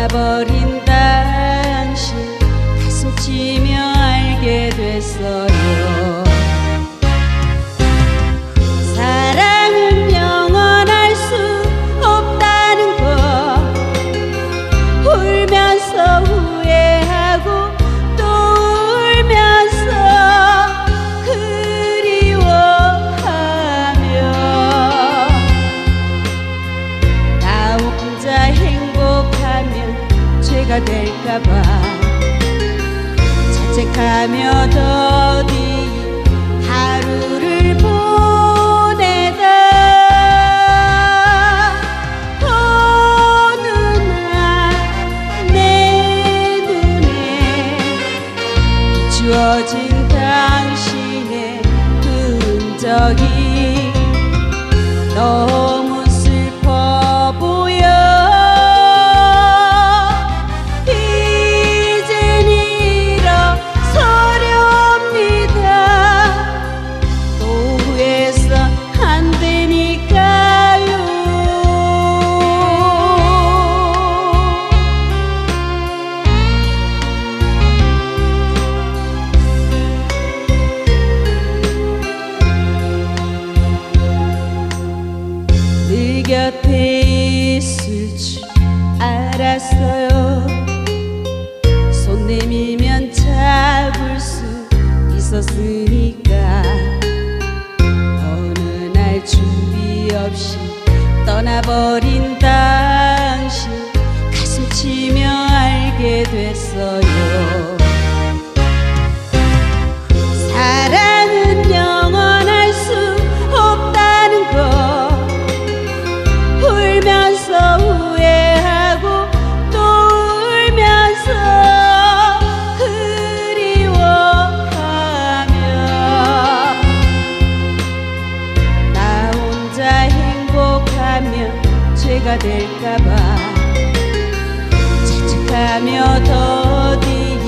떠나버린 당신 가슴 치며 알게 됐어요 될까봐. 자책하며 더디 하루를 보내다 어느 날 내 눈에 비추어진 당신의 흔적이 너 됐어요. 사랑은 영원할 수 없다는 거. 울면서 후회하고 또 울면서 그리워하며 나 혼자 행복하면 죄가 될까봐 자책